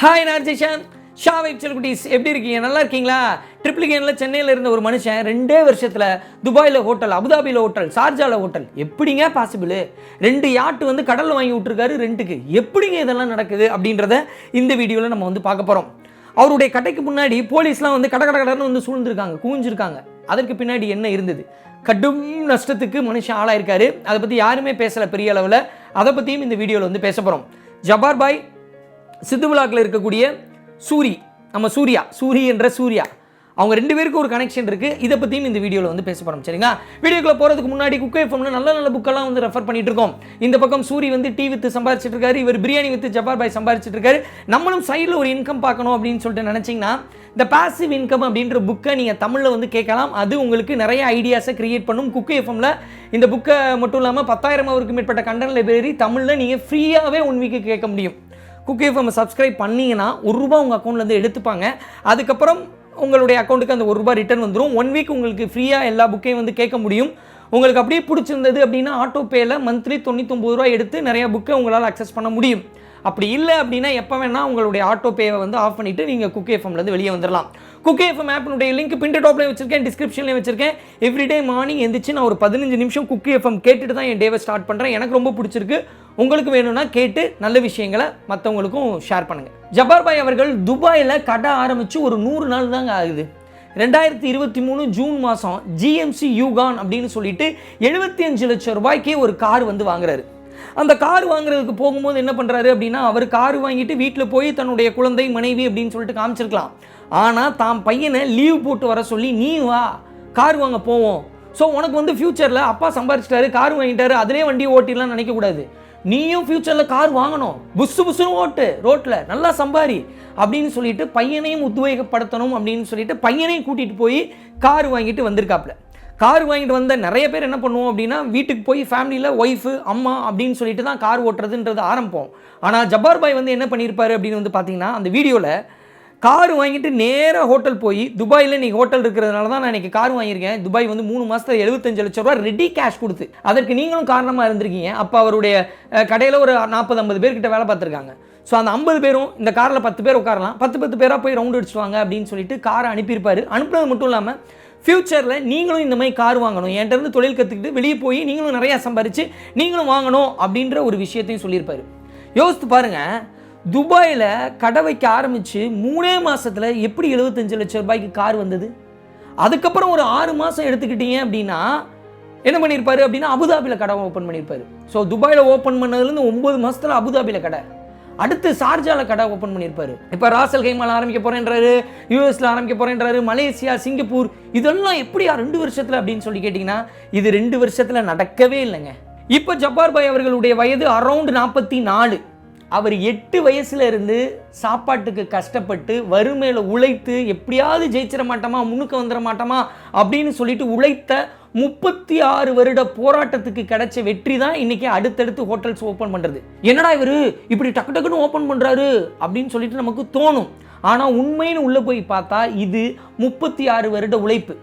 Hi நான் ஜெய்ஷான் ஷா வைப்சல் குட்டீஸ் எப்படி இருக்கீங்க? நல்லா இருக்கீங்களா? ட்ரிப்ளிகேனில் சென்னையில் இருந்த ஒரு மனுஷன் ரெண்டே வருஷத்தில் துபாயில் ஹோட்டல் அபுதாபியில் ஹோட்டல் ஷார்ஜாவில் ஹோட்டல் எப்படிங்க பாசிபிள் ரெண்டு யாட்டு வந்து கடலில் வாங்கி விட்டுருக்காரு ரெண்டுக்கு எப்படிங்க இதெல்லாம் நடக்குது அப்படின்றத இந்த வீடியோவில் நம்ம வந்து பார்க்க போகிறோம் அவருடைய கடைக்கு முன்னாடி போலீஸ்லாம் வந்து கட கட கடன்னு வந்து சூழ்ந்துருக்காங்க குவிஞ்சிருக்காங்க. அதற்கு பின்னாடி என்ன இருந்தது? கடும் நஷ்டத்துக்கு மனுஷன் ஆளாயிருக்காரு. அதை பற்றி யாருமே பேசலை பெரிய அளவில். அதை பற்றியும் இந்த வீடியோவில் வந்து பேச போகிறோம் ஜபார் பாய் சித்துவிழாக்கில் இருக்கக்கூடிய சூரி நம்ம சூர்யா சூரி என்ற சூர்யா. அவங்க ரெண்டு பேருக்கு ஒரு கனெக்ஷன் இருக்குது இதை பற்றியும் இந்த வீடியோவில் வந்து பேச போகிறோம் சரிங்களா? வீடியோக்குள்ள போகிறதுக்கு முன்னாடி குக்கே ஃபோனில் நல்ல நல்ல புக்கெல்லாம் வந்து ரெஃபர் பண்ணிட்டு இருக்கோம். இந்த பக்கம் சூரி வந்து டீ வித்து சம்பாரிச்சிட்டு இருக்காரு. இவர் பிரியாணி வித்து ஜப்பார் பாய் சம்பாரிச்சிட்டு இருக்காரு. நம்மளும் சைடில் ஒரு இன்கம் பார்க்கணும் அப்படின்னு சொல்லிட்டு நினச்சிங்கன்னா இந்த பாசிவ் இன்கம் அப்படின்ற புக்கை நீங்கள் தமிழில் வந்து கேட்கலாம். அது உங்களுக்கு நிறைய ஐடியாஸை கிரியேட் பண்ணும். குக்கு எஃப்எம்ல இந்த புக்கை மட்டும் இல்லாமல் பத்தாயிரம் அவருக்கு மேற்பட்ட கண்டன லைப்ரரி தமிழில் நீங்கள் ஃப்ரீயாகவே ஒன் வீக்கு கேட்க முடியும். குக் எஃப்எம் சப்ஸ்கிரைப் பண்ணீங்கன்னா ஒரு ரூபா உங்கள் அக்கௌண்ட்லேருந்து எடுத்துப்பாங்க. அதுக்கப்புறம் உங்களுடைய அக்கௌண்ட்டுக்கு அந்த ஒரு ரூபா ரிட்டர்ன் வந்துடும் ஒன் வீக் உங்களுக்கு ஃப்ரீயாக எல்லா புக்கையும் வந்து கேட்க முடியும். உங்களுக்கு அப்படியே பிடிச்சிருந்தது அப்படின்னா ஆட்டோ பேயில் மந்த்லி தொண்ணூத்தொம்பது ரூபா எடுத்து நிறையா புக்கை உங்களால் அக்சஸ் பண்ண முடியும். அப்படி இல்லை அப்படின்னா எப்போ வேணால் உங்களுடைய ஆட்டோ பேவை வந்து ஆஃப் பண்ணிவிட்டு நீங்கள் குக் எஃப்எம்லேருந்து வெளியே வந்துடலாம் குக் எஃப்எம் ஆப்பினுடைய லிங்க் பின்ட் டாப்லேயும் வச்சிருக்கேன் டிஸ்கிரிப்ஷன்லேயும் வச்சிருக்கேன். எவ்ரிடே மார்னிங் எந்திரிச்சு நான் ஒரு பதினஞ்சு நிமிஷம் குக் எஃப்எம் கேட்டுட்டு தான் என் டேவை ஸ்டார்ட் பண்ணுறேன் எனக்கு ரொம்ப பிடிச்சிருக்கு. உங்களுக்கு வேணும்னா கேட்டு நல்ல விஷயங்களை மற்றவங்களுக்கும் ஷேர் பண்ணுங்கள் ஜபார் பாய் அவர்கள் துபாயில் கடை ஆரம்பித்து ஒரு நூறு நாள் தாங்க ஆகுது. ரெண்டாயிரத்தி இருபத்தி மூணு ஜூன் மாதம் ஜிஎம்சி யூகான் அப்படின்னு சொல்லிட்டு எழுபத்தி அஞ்சு லட்சம் ரூபாய்க்கே ஒரு கார் வந்து வாங்குறாரு. அந்த கார் வாங்குறதுக்கு போகும்போது என்ன பண்ணுறாரு அப்படின்னா அவர் கார் வாங்கிட்டு வீட்டில் போய் தன்னுடைய குழந்தை மனைவி அப்படின்னு சொல்லிட்டு காமிச்சிருக்கலாம். ஆனால் தான் பையனை லீவ் போட்டு வர சொல்லி நீ வா கார் வாங்க போவோம். ஸோ உனக்கு வந்து ஃப்யூச்சரில் அப்பா சம்பாரிச்சிட்டாரு கார் வாங்கிட்டாரு அதிலே வண்டி ஓட்டிடலாம் நினைக்கக்கூடாது. நீயும் ஃப்யூச்சரில் கார் வாங்கணும். புஸ்ஸு புஸ்ஸுன்னு ஓட்டு ரோட்டில் நல்லா சம்பாரி அப்படின்னு சொல்லிட்டு பையனையும் உத்வேகப்படுத்தணும் அப்படின்னு சொல்லிட்டு பையனையும் கூட்டிகிட்டு போய் கார் வாங்கிட்டு வந்திருக்காப்புல. கார் வாங்கிட்டு வந்த நிறைய பேர் என்ன பண்ணுவோம் அப்படின்னா வீட்டுக்கு போய் ஃபேமிலியில் ஒய்ஃபு அம்மா அப்படின்னு சொல்லிட்டு தான் கார் ஓட்டுறதுன்றது ஆரம்பிப்போம் ஆனால் ஜப்பார் பாய் வந்து என்ன பண்ணியிருப்பாரு அப்படின்னு வந்து பார்த்தீங்கன்னா அந்த வீடியோவில் கார் வாங்கிட்டு நேராக ஹோட்டல் போய் துபாயில் இன்றைக்கி ஹோட்டல் இருக்கிறதுனால தான் நான் இன்னைக்கு கார் வாங்கியிருக்கேன். துபாய் வந்து மூணு மாதத்தில் எழுபத்தஞ்சு லட்ச ரூபா ரெடி கேஷ் கொடுத்து. அதற்கு நீங்களும் காரணமாக இருந்திருக்கீங்க. அப்போ அவருடைய கடையில் ஒரு நாற்பது ஐம்பது பேர்கிட்ட வேலை பார்த்துருக்காங்க. ஸோ அந்த ஐம்பது பேரும் இந்த காரில் பத்து பேர் உட்காரலாம். பத்து பத்து பேராக போய் ரவுண்ட் அடிச்சுவாங்க அப்படின்னு சொல்லிட்டு காரை அனுப்பியிருப்பாரு. அனுப்புனது மட்டும் இல்லாமல் ஃப்யூச்சரில் நீங்களும் இந்த மாதிரி கார் வாங்கணும். என்கிட்டருந்து தொழில் கற்றுக்கிட்டு வெளியே போய் நீங்களும் நிறையா சம்பாரித்து நீங்களும் வாங்கணும் அப்படின்ற ஒரு விஷயத்தையும் சொல்லியிருப்பார். யோசித்து பாருங்கள் துபாயில் கடை வைக்க ஆரம்பித்து மூணே மாதத்தில் எப்படி எழுபத்தஞ்சு லட்சம் ரூபாய்க்கு கார் வந்தது? அதுக்கப்புறம் ஒரு ஆறு மாதம் எடுத்துக்கிட்டீங்க அப்படின்னா என்ன பண்ணியிருப்பாரு அப்படின்னா அபுதாபியில் கடை ஓப்பன் பண்ணியிருப்பாரு ஸோ துபாயில் ஓப்பன் பண்ணதுலேருந்து ஒம்பது மாதத்தில் அபுதாபியில் கடை. அடுத்து ஷார்ஜால கடை ஓப்பன் பண்ணியிருப்பாரு இப்போ ராசல் கைமால் ஆரம்பிக்க போகிறேன்றாரு யூஎஸில் ஆரம்பிக்க போகிறேன்றாரு மலேசியா சிங்கப்பூர் இதெல்லாம் எப்படியா ரெண்டு வருஷத்தில் அப்படின்னு சொல்லி கேட்டிங்கன்னா இது ரெண்டு வருஷத்தில் நடக்கவே இல்லைங்க. இப்போ ஜப்பார் பாய் அவர்களுடைய வயது அரௌண்ட் நாற்பத்தி நாலு. அவர் எட்டு வயசுல இருந்து சாப்பாட்டுக்கு கஷ்டப்பட்டு வறுமையில் உழைத்து எப்படியாவது ஜெயிச்சிட மாட்டோமா முன்னுக்கு வந்துட மாட்டோமா அப்படின்னு சொல்லிட்டு உழைத்த முப்பத்தி ஆறு வருட போராட்டத்துக்கு கிடைச்ச வெற்றி தான் இன்னைக்கு அடுத்தடுத்து ஹோட்டல்ஸ் ஓப்பன் பண்றது. என்னடா இவரு? இப்படி டக்கு டக்குன்னு ஓப்பன் பண்றாரு அப்படின்னு சொல்லிட்டு நமக்கு தோணும். ஆனால் உண்மைன்னு உள்ள போய் பார்த்தா இது முப்பத்தி ஆறு வருட உழைப்பு.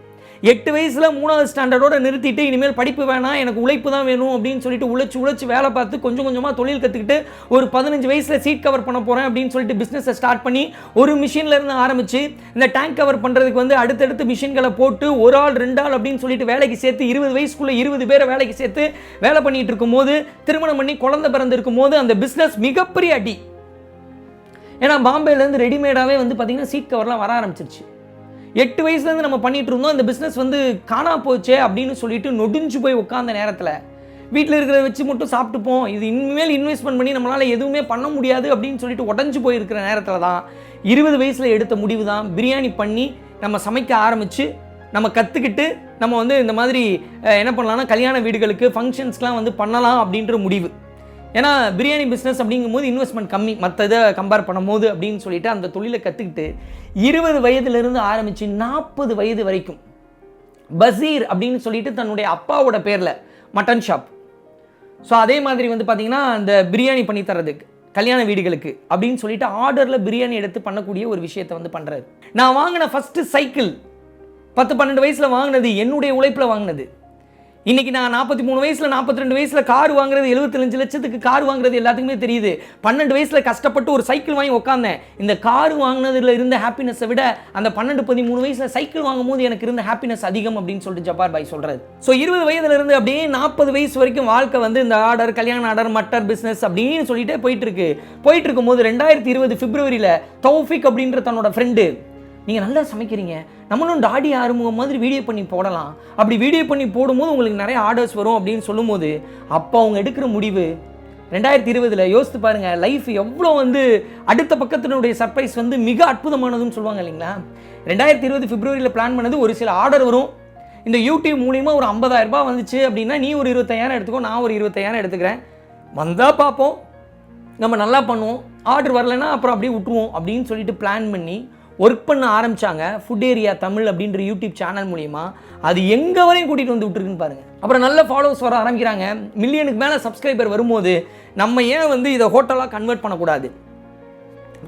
எட்டு வயசில் மூணாவது ஸ்டாண்டர்டோட நிறுத்திட்டு இனிமேல் படிப்பு வேணாம் எனக்கு உழைப்பு தான் வேணும் அப்படின்னு சொல்லிட்டு உழைச்சி உழைச்சி வேலை பார்த்து கொஞ்சம் கொஞ்சமாக தொழில் கற்றுக்கிட்டு ஒரு பதினஞ்சு வயசில் சீட் கவர் பண்ண போகிறேன் அப்படின்னு சொல்லிட்டு பிஸ்னஸை ஸ்டார்ட் பண்ணி ஒரு மிஷின்லேருந்து ஆரம்பித்து இந்த டேங்க் கவர் பண்ணுறதுக்கு வந்து அடுத்தடுத்து மிஷின்களை போட்டு ஒரு ஆள் ரெண்டு ஆள் அப்படின்னு சொல்லிட்டு வேலைக்கு சேர்த்து இருபது வயசுக்குள்ளே இருபது பேரை வேலைக்கு சேர்த்து வேலை பண்ணிகிட்டு இருக்கும்போது திருமணம் பண்ணி குழந்தை பிறந்திருக்கும் போது அந்த பிஸ்னஸ் மிகப்பெரிய அடி. ஏன்னா பாம்பேலேருந்து ரெடிமேடாகவே வந்து பார்த்திங்கன்னா சீட் கவர்லாம் வர ஆரம்பிச்சிருச்சு. எட்டு வயசுலேருந்து நம்ம பண்ணிட்டு இருந்தோம். இந்த பிஸ்னஸ் வந்து காணா போச்சே அப்படின்னு சொல்லிட்டு நொடிஞ்சு போய் உட்காந்த நேரத்தில் வீட்டில் இருக்கிறத வச்சு மட்டும் சாப்பிட்டுப்போம். இது இனிமேல் இன்வெஸ்ட்மெண்ட் பண்ணி நம்மளால் எதுவுமே பண்ண முடியாது அப்படின்னு சொல்லிட்டு உடஞ்சு போயிருக்கிற நேரத்தில் தான் இருபது வயசில் எடுத்த முடிவு தான். பிரியாணி பண்ணி நம்ம சமைக்க ஆரம்பித்து நம்ம கற்றுக்கிட்டு நம்ம வந்து இந்த மாதிரி என்ன பண்ணலாம்னா கல்யாண வீடுகளுக்கு ஃபங்க்ஷன்ஸ்லாம் வந்து பண்ணலாம் அப்படின்ற முடிவு. ஏன்னா பிரியாணி பிஸ்னஸ் அப்படிங்கும்போது இன்வெஸ்ட்மெண்ட் கம்மி. மற்ற இதை கம்பேர் பண்ணும்போது அப்படின்னு சொல்லிட்டு அந்த தொழிலை கற்றுக்கிட்டு இருபது வயதுலேருந்து ஆரம்பித்து நாற்பது வயது வரைக்கும் பசீர் அப்படின்னு சொல்லிட்டு தன்னுடைய அப்பாவோட பேரில் மட்டன் ஷாப் ஸோ அதே மாதிரி வந்து பார்த்தீங்கன்னா அந்த பிரியாணி பண்ணி தரதுக்கு கல்யாண வீடுகளுக்கு அப்படின்னு சொல்லிட்டு ஆர்டரில் பிரியாணி எடுத்து பண்ணக்கூடிய ஒரு விஷயத்தை வந்து பண்ணுறாரு நான் வாங்கின ஃபஸ்ட்டு சைக்கிள் பத்து பன்னெண்டு வயசில் வாங்கினது என்னுடைய உழைப்பில் வாங்கினது. இன்னைக்கு நான் நாற்பத்தி மூணு வயசுல நாற்பத்தி ரெண்டு வயசுல கார் வாங்குறது எழுபத்தஞ்சு லட்சத்துக்கு கார் வாங்குறது எல்லாத்துக்குமே தெரியுது. பன்னெண்டு வயசுல கஷ்டப்பட்டு ஒரு சைக்கிள் வாங்கி உட்காந்தேன் இந்த கார் வாங்கினதுல இருந்த ஹாப்பினஸை விட அந்த பன்னெண்டு பதிமூணு வயசுல சைக்கிள் வாங்கும் போது எனக்கு இருந்த ஹாப்பினஸ் அதிகம் அப்படின்னு சொல்லிட்டு ஜப்பார் பாய் சொல்றாரு. ஸோ இருபது வயதுல இருந்து அப்படியே நாற்பது வயசு வரைக்கும் வாழ்க்கை வந்து இந்த ஆர்டர் கல்யாண ஆர்டர் மட்டர் பிசினஸ் அப்படின்னு சொல்லிட்டே போயிட்டு இருக்கு. போயிட்டு இருக்கும்போது ரெண்டாயிரத்தி இருபது பிப்ரவரியில தௌஃபிக் அப்படின்ற தன்னோட ஃப்ரெண்டு நீங்கள் நல்லா சமைக்கிறீங்க. நம்மளும் டாடி ஆறுமுகம் மாதிரி வீடியோ பண்ணி போடலாம். அப்படி வீடியோ பண்ணி போடும்போது உங்களுக்கு நிறைய ஆர்டர்ஸ் வரும் அப்படின்னு சொல்லும்போது அப்போ அவங்க எடுக்கிற முடிவு ரெண்டாயிரத்தி இருபதில் யோசித்து பாருங்கள் லைஃப் எவ்வளோ வந்து அடுத்த பக்கத்தினுடைய சர்ப்ரைஸ் வந்து மிக அற்புதமானதுன்னு சொல்லுவாங்க இல்லைங்களா? ரெண்டாயிரத்தி இருபது பிப்ரவரியில் பிளான் பண்ணது ஒரு சில ஆர்டர் வரும். இந்த யூடியூப் மூலிமா ஒரு 50000 ரூபாய் வந்துச்சு அப்படின்னா நீ ஒரு இருபத்தையாயிரம் எடுத்துக்கோ நான் ஒரு இருபத்தையாயிரம் எடுத்துக்கிறேன். வந்தால் பார்ப்போம். நம்ம நல்லா பண்ணுவோம். ஆர்டர் வரலைன்னா அப்புறம் அப்படியே விட்டுருவோம் அப்படின்னு சொல்லிட்டு பிளான் பண்ணி ஒர்க் பண்ண ஆரம்பிச்சாங்க. ஃபுட் ஏரியா தமிழ் அப்படின்ற யூடியூப் சேனல் மூலிமா அது எங்கே வரையும் கூட்டிகிட்டு வந்து விட்டுருக்குன்னு பாருங்க. அப்புறம் நல்ல ஃபாலோவர்ஸ் வர ஆரம்பிக்கிறாங்க. மில்லியனுக்கு மேலே சப்ஸ்கிரைபர் வரும்போது நம்ம ஏன் வந்து இதை ஹோட்டலாக கன்வெர்ட் பண்ணக்கூடாது?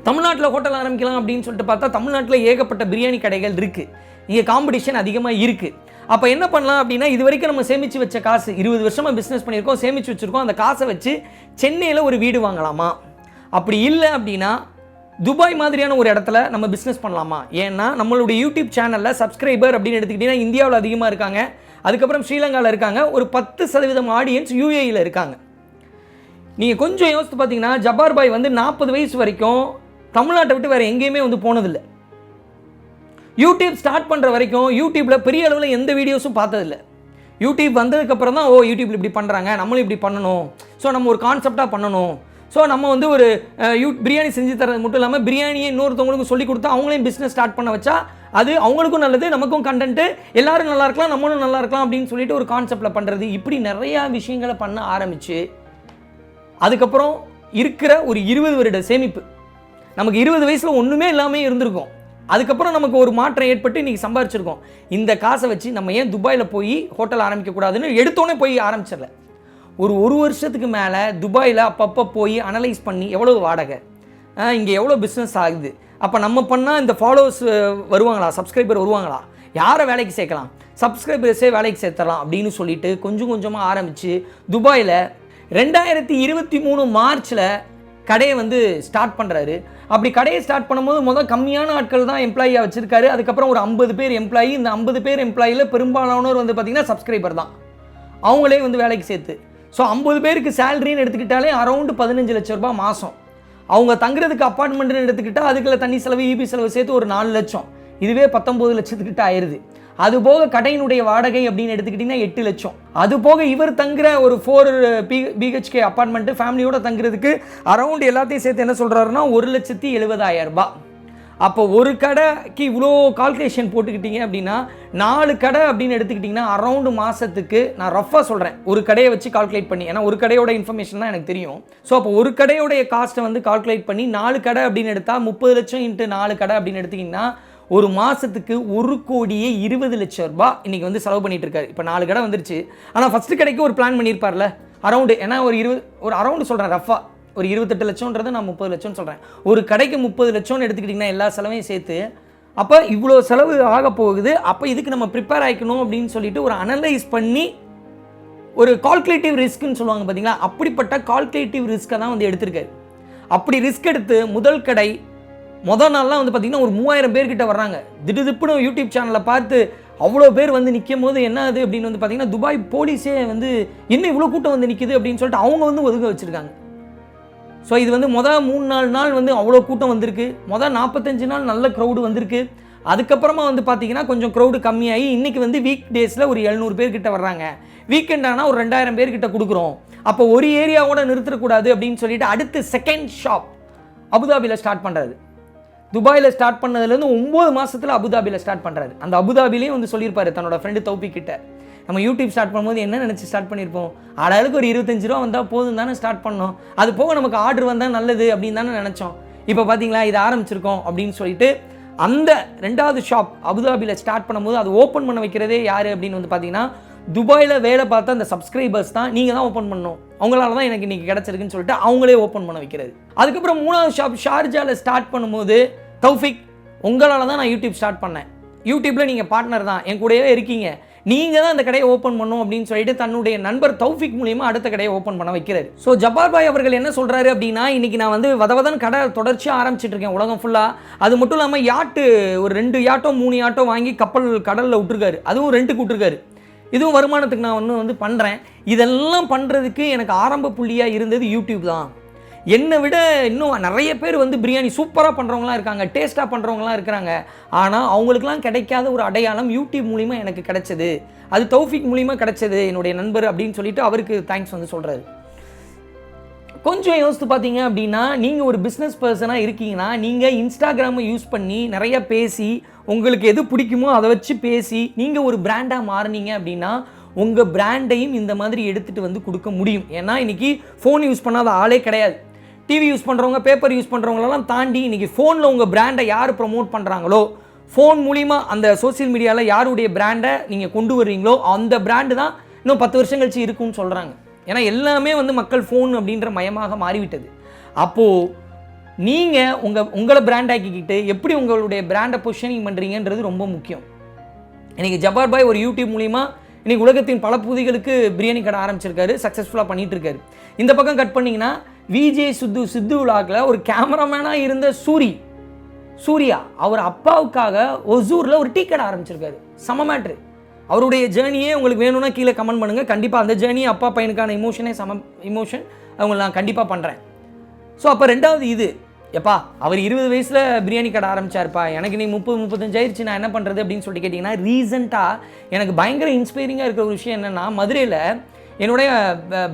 தமிழ்நாட்டில் ஹோட்டல் ஆரம்பிக்கலாம் அப்படின்னு சொல்லிட்டு பார்த்தா தமிழ்நாட்டில் ஏகப்பட்ட பிரியாணி கடைகள் இருக்குது இங்கே காம்படிஷன் அதிகமாக இருக்குது அப்போ என்ன பண்ணலாம் அப்படின்னா இது வரைக்கும் நம்ம சேமித்து வச்ச காசு இருபது வருஷமாக பிஸ்னஸ் பண்ணியிருக்கோம் சேமித்து வச்சுருக்கோம். அந்த காசை வச்சு சென்னையில் ஒரு வீடு வாங்கலாமா? அப்படி இல்லை அப்படின்னா துபாய் மாதிரியான ஒரு இடத்துல நம்ம பிஸ்னஸ் பண்ணலாமா? ஏன்னா நம்மளுடைய யூடியூப் சேனலில் சப்ஸ்கிரைபர் அப்படின்னு எடுத்துக்கிட்டிங்கன்னா இந்தியாவில் அதிகமாக இருக்காங்க. அதுக்கப்புறம் ஸ்ரீலங்காவில் இருக்காங்க. ஒரு பத்து சதவீதம் ஆடியன்ஸ் யூஏயில் இருக்காங்க. நீங்கள் கொஞ்சம் யோசித்து பார்த்தீங்கன்னா ஜப்பார் பாய் வந்து நாற்பது வயசு வரைக்கும் தமிழ்நாட்டை விட்டு வேறு எங்கேயுமே வந்து போனதில்லை. யூடியூப் ஸ்டார்ட் பண்ணுற வரைக்கும் யூடியூப்பில் பெரிய அளவில் எந்த வீடியோஸும் பார்த்ததில்ல. யூடியூப் வந்ததுக்கப்புறம் தான் ஓ யூடியூப்பில் இப்படி பண்ணுறாங்க நம்மளும் இப்படி பண்ணணும். ஸோ நம்ம ஒரு கான்செப்டாக பண்ணணும். ஸோ நம்ம வந்து ஒரு யூ பிரியாணி செஞ்சு தரது மட்டும் இல்லாமல் பிரியாணியை இன்னொருத்தவங்களுக்கும் சொல்லி கொடுத்தா அவங்களையும் பிஸ்னஸ் ஸ்டார்ட் பண்ண வச்சா அது அவங்களுக்கும் நல்லது நமக்கும் கண்டென்ட்டு எல்லாரும் நல்லா இருக்கலாம் நம்மளும் நல்லா இருக்கலாம் அப்படின்னு சொல்லிட்டு ஒரு கான்செப்டில் பண்ணுறது இப்படி நிறையா விஷயங்களை பண்ண ஆரம்பிச்சு அதுக்கப்புறம் இருக்கிற ஒரு இருபது வருட சேமிப்பு. நமக்கு இருபது வயசில் ஒன்றுமே இல்லாமல் இருந்திருக்கும். அதுக்கப்புறம் நமக்கு ஒரு மாற்றம் ஏற்பட்டு இன்றைக்கி சம்பாரிச்சிருக்கோம். இந்த காசை வச்சு நம்ம ஏன் துபாயில் போய் ஹோட்டல் ஆரம்பிக்கக்கூடாதுன்னு எடுத்தோன்னே போய் ஆரம்பிச்சிடல. ஒரு ஒரு வருஷத்துக்கு மேலே துபாயில் அப்பப்போ போய் அனலைஸ் பண்ணி எவ்வளோ வாடகை? இங்கே எவ்வளோ பிஸ்னஸ் ஆகுது? அப்போ நம்ம பண்ணால் இந்த ஃபாலோவர்ஸ் வருவாங்களா? சப்ஸ்கிரைபர் வருவாங்களா? யாரை வேலைக்கு சேர்க்கலாம்? சப்ஸ்கிரைபர்ஸே வேலைக்கு சேர்த்தலாம் அப்படின்னு சொல்லிட்டு கொஞ்சம் கொஞ்சமாக ஆரம்பித்து துபாயில் ரெண்டாயிரத்தி இருபத்தி மூணு மார்ச்சில் கடையை வந்து ஸ்டார்ட் பண்ணுறாரு அப்படி கடையை ஸ்டார்ட் பண்ணும்போது முதல் கம்மியான ஆட்கள் தான் எம்ப்ளாயியாக வச்சுருக்காரு. அதுக்கப்புறம் ஒரு ஐம்பது பேர் எம்ப்ளாயி இந்த ஐம்பது பேர் எம்ப்ளாயியில் பெரும்பாலானோர் வந்து பார்த்திங்கன்னா சப்ஸ்கிரைபர் தான். அவங்களே வந்து வேலைக்கு சேர்த்து. ஸோ ஐம்பது பேருக்கு சேலரின்னு எடுத்துக்கிட்டாலே அரௌண்டு பதினஞ்சு லட்ச ரூபா மாதம் அவங்க தங்குறதுக்கு அப்பார்ட்மெண்ட்னு எடுத்துக்கிட்டால் அதுக்குள்ள தண்ணி செலவு இபி செலவு சேர்த்து ஒரு நாலு லட்சம். இதுவே பத்தொம்பது லட்சத்துக்கிட்ட ஆயிடுது அது போக கடையினுடைய வாடகை அப்படின்னு எடுத்துக்கிட்டிங்கன்னா எட்டு லட்சம். அது போக இவர் தங்குற ஒரு ஃபோர் பி பிஹெச்கே அப்பார்ட்மெண்ட்டு ஃபேமிலியோட தங்குறதுக்கு அரௌண்ட் எல்லாத்தையும் சேர்த்து என்ன சொல்கிறாருன்னா ஒரு லட்சத்தி எழுபதாயிரம் ரூபாய். அப்போ ஒரு கடைக்கு இவ்வளோ கால்குலேஷன் போட்டுக்கிட்டீங்க அப்படின்னா நாலு கடை அப்படின்னு எடுத்துக்கிட்டிங்கன்னா அரௌண்டு மாதத்துக்கு நான் ரஃபாக சொல்கிறேன் ஒரு கடையை வச்சு கால்குலேட் பண்ணி ஏன்னா ஒரு கடையோட இன்ஃபர்மேஷன் தான் எனக்கு தெரியும். ஸோ அப்போ ஒரு கடையோடைய காஸ்ட்டை வந்து கால்குலேட் பண்ணி நாலு கடை அப்படின்னு எடுத்தால் முப்பது லட்சம் இன்ட்டு நாலு கடை அப்படின்னு எடுத்திங்கன்னா ஒரு மாதத்துக்கு ஒரு கோடியே இருபது லட்சம் ரூபாய் இன்றைக்கி வந்து செலவு பண்ணிட்டு இருக்காரு. இப்போ நாலு கடை வந்துருச்சு. ஆனால் ஃபஸ்ட்டு கடைக்கு ஒரு பிளான் பண்ணியிருப்பார்ல? அரௌண்டு ஏன்னா ஒரு இருபது ஒரு அரௌண்டு சொல்கிறேன் ரஃபா ஒரு இருபத்தெட்டு லட்சம்ன்றது நான் முப்பது லட்சம்னு சொல்கிறேன் ஒரு கடைக்கு முப்பது லட்சம்னு எடுத்துக்கிட்டிங்கன்னா எல்லா செலவையும் சேர்த்து அப்போ இவ்வளோ செலவு ஆக போகுது அப்போ இதுக்கு நம்ம ப்ரிப்பேர் ஆகிக்கணும் அப்படின்னு சொல்லிட்டு ஒரு அனலைஸ் பண்ணி ஒரு கால்குலேட்டிவ் ரிஸ்க்குன்னு சொல்லுவாங்க பார்த்தீங்களா அப்படிப்பட்ட கால்குலேட்டிவ் ரிஸ்க்கை தான் வந்து எடுத்திருக்காரு அப்படி ரிஸ்க் எடுத்து முதல் கடை முதல் நாள்லாம் வந்து பார்த்தீங்கன்னா ஒரு மூவாயிரம் பேர்கிட்ட வர்றாங்க. திடுதிப்புன்னு யூடியூப் சேனலில் பார்த்து அவ்வளோ பேர் வந்து நிற்கும் போது என்ன அது அப்படின்னு வந்து பார்த்தீங்கன்னா துபாய் போலீஸே வந்து இன்னும் இவ்வளோ கூட்டம் வந்து நிற்குது அப்படின்னு சொல்லிட்டு அவங்க வந்து ஒதுங்க வச்சுருக்காங்க. ஸோ இது வந்து மொதல் மூணு நாலு நாள் வந்து அவ்வளோ கூட்டம் வந்திருக்கு. மொதல் நாற்பத்தஞ்சு நாள் நல்ல க்ரௌடு வந்திருக்கு. அதுக்கப்புறமா வந்து பார்த்தீங்கன்னா கொஞ்சம் க்ரௌடு கம்மியாகி இன்றைக்கி வந்து வீக் டேஸில் ஒரு எழுநூறு பேர்கிட்ட வர்றாங்க. வீக்கெண்ட் ஆனால் ஒரு ரெண்டாயிரம் பேர்கிட்ட கொடுக்குறோம். அப்போ ஒரு ஏரியாவோட நிறுத்தக்கூடாது அப்படின்னு சொல்லிட்டு அடுத்து செகண்ட் ஷாப் அபுதாபியில் ஸ்டார்ட் பண்ணுறது துபாயில் ஸ்டார்ட் பண்ணதுலேருந்து ஒம்பது மாதத்தில் அபுதாபியில் ஸ்டார்ட் பண்ணுறாரு அந்த அபுதாபிலையும் வந்து சொல்லியிருப்பாரு தன்னோட ஃப்ரெண்டு தௌபி கிட்ட. நம்ம யூடியூப் ஸ்டார்ட் பண்ணும்போது என்ன நினச்சி ஸ்டார்ட் பண்ணியிருப்போம் அளவுக்கு ஒரு இருபத்தஞ்சு ரூபா வந்தால் போதும் தானே ஸ்டார்ட் பண்ணோம். அது போக நமக்கு ஆர்டர் வந்தால் நல்லது அப்படின்னு தானே நினச்சோம். இப்போ பார்த்தீங்களா இது ஆரம்பிச்சிருக்கோம் அப்படின்னு சொல்லிட்டு அந்த ரெண்டாவது ஷாப் அபுதாபியில் ஸ்டார்ட் பண்ணும்போது அது ஓப்பன் பண்ண வைக்கிறதே யார் அப்படின்னு வந்து பார்த்தீங்கன்னா துபாயில் வேலை பார்த்த அந்த சப்ஸ்கிரைபர்ஸ் தான் நீங்கள் தான் ஓப்பன் பண்ணணும். அவங்களால தான் எனக்கு இன்றைக்கி கிடச்சிருக்குன்னு சொல்லிட்டு அவங்களே ஓப்பன் பண்ண வைக்கிறது. அதுக்கப்புறம் மூணாவது ஷாப் ஷார்ஜாவில் ஸ்டார்ட் பண்ணும்போது தௌஃபிக் உங்களால் தான் நான் யூடியூப் ஸ்டார்ட் பண்ணேன். யூடியூப்பில் நீங்கள் பார்ட்னர் தான். என் கூடவே இருக்கீங்க. நீங்கள் தான் அந்த கடையை ஓப்பன் பண்ணும் அப்படின்னு சொல்லிட்டு தன்னுடைய நண்பர் தௌஃபிக் மூலியமா அடுத்த கடையை ஓப்பன் பண்ண வைக்கிறார். ஸோ ஜப்பார் பாய் அவர்கள் என்ன சொல்கிறாரு அப்படின்னா இன்னைக்கு நான் வந்து வதவதன் கடை தொடர்ச்சியாக ஆரம்பிச்சிட்டு இருக்கேன் உலகம் ஃபுல்லாக அது மட்டும் இல்லாமல் யாட்டு ஒரு ரெண்டு யாட்டோ மூணு யாட்டோ வாங்கி கப்பல் கடலில் விட்டுருக்காரு. அதுவும் ரெண்டுக்கு விட்டுருக்காரு. இதுவும் வருமானத்துக்கு நான் ஒன்று வந்து பண்ணுறேன் இதெல்லாம் பண்ணுறதுக்கு எனக்கு ஆரம்ப புள்ளியாக இருந்தது யூடியூப் தான். என்னை விட இன்னும் நிறைய பேர் வந்து பிரியாணி சூப்பராக பண்ணுறவங்களாம் இருக்காங்க டேஸ்ட்டாக பண்ணுறவங்களாம் இருக்கிறாங்க. ஆனால் அவங்களுக்குலாம் கிடைக்காத ஒரு அடையாளம் யூடியூப் மூலிமா எனக்கு கிடைச்சது. அது தௌஃபிக் மூலிமா கிடைச்சது என்னுடைய நண்பர் அப்படின்னு சொல்லிட்டு அவருக்கு தேங்க்ஸ் வந்து சொல்கிறாரு கொஞ்சம் யோசித்து பார்த்தீங்க அப்படின்னா நீங்கள் ஒரு பிஸ்னஸ் பர்சனாக இருக்கீங்கன்னா நீங்கள் இன்ஸ்டாகிராமை யூஸ் பண்ணி நிறைய பேசி உங்களுக்கு எது பிடிக்குமோ அதை வச்சு பேசி நீங்கள் ஒரு பிராண்டாக மாறுனீங்க அப்படின்னா உங்கள் பிராண்டையும் இந்த மாதிரி எடுத்துகிட்டு வந்து கொடுக்க முடியும். ஏன்னா இன்றைக்கி ஃபோன் யூஸ் பண்ணாத ஆளே கிடையாது. டிவி யூஸ் பண்ணுறவங்க பேப்பர் யூஸ் பண்ணுறவங்களெல்லாம் தாண்டி இன்றைக்கி ஃபோனில் உங்கள் பிராண்டை யார் ப்ரமோட் பண்ணுறாங்களோ ஃபோன் மூலிமா அந்த சோஷியல் மீடியாவில் யாருடைய பிராண்டை நீங்கள் கொண்டு வர்றீங்களோ அந்த பிராண்டு தான் இன்னும் பத்து வருஷம் கழிச்சு இருக்கும்னு சொல்கிறாங்க ஏன்னா எல்லாமே வந்து மக்கள் ஃபோன் அப்படின்ற மயமாக மாறிவிட்டது. அப்போது நீங்கள் உங்கள் உங்களை பிராண்ட் ஆக்கிக்கிட்டு எப்படி உங்களுடைய பிராண்டை பொசிஷனிங் பண்ணுறீங்கன்றது ரொம்ப முக்கியம். இன்றைக்கி ஜபார் பாய் ஒரு யூடியூப் மூலிமா இன்றைக்கி உலகத்தின் பல பகுதிகளுக்கு பிரியாணி கடை ஆரம்பிச்சிருக்காரு சக்ஸஸ்ஃபுல்லாக பண்ணிகிட்ருக்காரு இந்த பக்கம் கட் பண்ணிங்கன்னா விஜே சித்து சித்து விழாக்கில் ஒரு கேமராமேனாக இருந்த சூரி சூர்யா அவர் அப்பாவுக்காக ஒசூரில் ஒரு டீ கடை ஆரம்பிச்சிருக்காரு. சம மேட்ரு அவருடைய ஜேர்னியே உங்களுக்கு வேணும்னா கீழே கமெண்ட் பண்ணுங்கள் கண்டிப்பாக அந்த ஜேர்னி அப்பா பையனுக்கான இமோஷனே சம இமோஷன் அவங்களை நான் கண்டிப்பாக பண்ணுறேன் ஸோ அப்போ ரெண்டாவது இது. எப்பா அவர் இருபது வயசில் பிரியாணி கடை ஆரம்பிச்சாருப்பா. எனக்கு நீ முப்பது முப்பத்தஞ்சு ஆயிடுச்சு நான் என்ன பண்ணுறது அப்படின்னு சொல்லிட்டு கேட்டிங்கன்னா ரீசெண்டாக எனக்கு பயங்கர இன்ஸ்பைரிங்காக இருக்கிற ஒரு விஷயம் என்னென்னா மதுரையில் என்னுடைய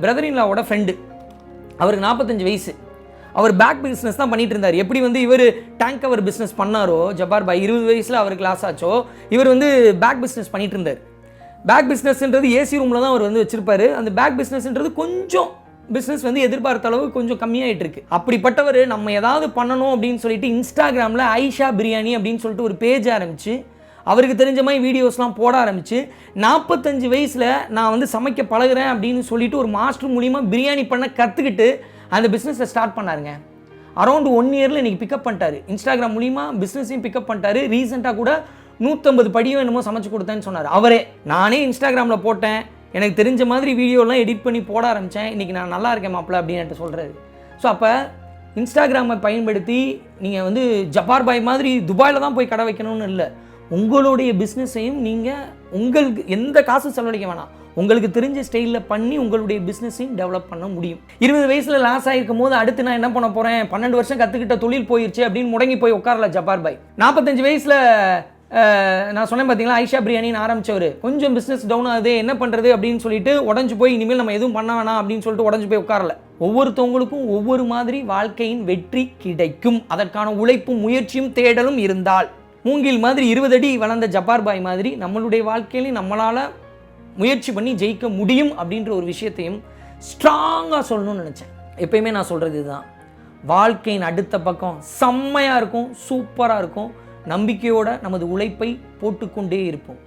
பிரதர் இன்லாவோட ஃப்ரெண்டு அவருக்கு நாற்பத்தஞ்சு வயசு. அவர் பேக் பிஸ்னஸ் தான் பண்ணிட்டு இருந்தார். எப்படி வந்து இவர் டேங்க் கவர் பிஸ்னஸ் பண்ணாரோ ஜப்பார் பாய் இருபது வயசில் அவருக்கு லாஸ் ஆச்சோ இவர் வந்து பேக் பிஸ்னஸ் பண்ணிட்டு இருந்தார். பேக் பிஸ்னஸ்ன்றது ஏசி ரூமில் தான் அவர் வந்து வச்சிருப்பார். அந்த பேக் பிஸ்னஸ்ன்றது கொஞ்சம் பிஸ்னஸ் வந்து எதிர்பார்த்த அளவு கொஞ்சம் கம்மியாயிட்டு இருக்கு. அப்படிப்பட்டவர் நம்ம ஏதாவது பண்ணணும் அப்படின்னு சொல்லிட்டு இன்ஸ்டாகிராமில் ஐஷா பிரியாணி அப்படின்னு சொல்லிட்டு ஒரு பேஜ் ஆரம்பிச்சு அவருக்கு தெரிஞ்ச மாதிரி வீடியோஸ்லாம் போட ஆரம்பிச்சு நாற்பத்தஞ்சு வயசில் நான் வந்து சமைக்க பழகுறேன் அப்படின்னு சொல்லிட்டு ஒரு மாஸ்டர் மூலிமா பிரியாணி பண்ண கற்றுக்கிட்டு அந்த பிஸ்னஸை ஸ்டார்ட் பண்ணாருங்க. அரௌண்ட் ஒன் இயரில் இன்றைக்கி பிக்கப் பண்ணிட்டாரு. இன்ஸ்டாகிராம் மூலிமா பிஸ்னஸையும் பிக்கப் பண்ணிட்டாரு. ரீசெண்டாக கூட நூற்றம்பது படியும் என்னமோ சமைச்சு கொடுத்தேன்னு சொன்னார். அவரே. நானே இன்ஸ்டாகிராமில் போட்டேன். எனக்கு தெரிஞ்ச மாதிரி வீடியோலாம் எடிட் பண்ணி போட ஆரம்பித்தேன் இன்றைக்கி நான் நல்லா இருக்கேன் மாப்பிள்ள அப்படின்னு சொல்கிறாரு ஸோ அப்போ இன்ஸ்டாகிராமை பயன்படுத்தி நீங்கள் வந்து ஜப்பார் பாய் மாதிரி துபாயில் தான் போய் கடை வைக்கணும்னு இல்லை. உங்களுடைய பிஸ்னஸையும் நீங்கள் உங்களுக்கு எந்த காசு செலவழிக்க வேணாம். உங்களுக்கு தெரிஞ்ச ஸ்டைலில் பண்ணி உங்களுடைய பிஸ்னஸையும் டெவலப் பண்ண முடியும். இருபது வயசில் லாஸ் ஆகிருக்கும் போது அடுத்து நான் என்ன பண்ண போகிறேன் பன்னெண்டு வருஷம் கற்றுக்கிட்ட தொழில் போயிடுச்சு அப்படின்னு முடங்கி போய் உட்காரல ஜப்பார் பாய். நாற்பத்தஞ்சு வயசில் நான் சொன்னேன் பார்த்தீங்களா ஐஷா பிரியாணின்னு ஆரம்பித்தவர் கொஞ்சம் பிஸ்னஸ் டவுன் ஆகுது என்ன பண்ணுறது அப்படின்னு சொல்லிட்டு உடஞ்சு போய் இனிமேல் நம்ம எதுவும் பண்ண வேணாம் அப்படின்னு சொல்லிட்டு உடஞ்சு போய் உட்காரல. ஒவ்வொருத்தவங்களுக்கும் ஒவ்வொரு மாதிரி வாழ்க்கையின் வெற்றி கிடைக்கும். அதற்கான உழைப்பும் முயற்சியும் தேடலும் இருந்தால். மூங்கில் மாதிரி இருபது அடி வளர்ந்த ஜப்பார் பாய் மாதிரி நம்மளுடைய வாழ்க்கையிலையும் நம்மளால் முயற்சி பண்ணி ஜெயிக்க முடியும் அப்படின்ற ஒரு விஷயத்தையும் ஸ்ட்ராங்காக சொல்லணும்னு நினச்சேன். எப்பயுமே நான் சொல்கிறது இதுதான். வாழ்க்கையின் அடுத்த பக்கம் செம்மையாக இருக்கும் சூப்பராக இருக்கும். நம்பிக்கையோட நமது உழைப்பை போட்டுக்கொண்டே இருப்போம்.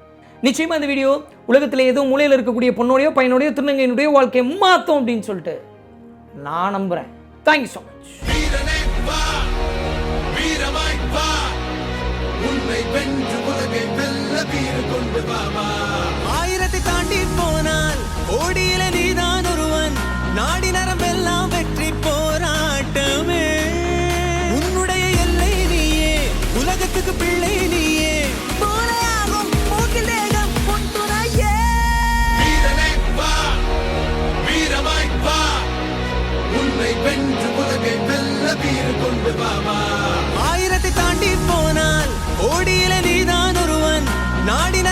நிச்சயமாக இந்த வீடியோ உலகத்தில் ஏதோ மூலையில் இருக்கக்கூடிய பொண்ணோடையோ பையனோடையோ திருநங்கையினுடைய வாழ்க்கையை மாற்றும் அப்படின்னு சொல்லிட்டு நான் நம்புகிறேன் தேங்க்யூ ஸோ மச் தீர கொண்டு வா ஆயிரத்தை தாண்டி போனால் ஓடியில நீதான் ஒருவன். நாடி நரம்பெல்லாம் வெற்றி போராட்டமே. உன்னுடைய எல்லை நீயே. உலகத்துக்கு பிள்ளை நாடின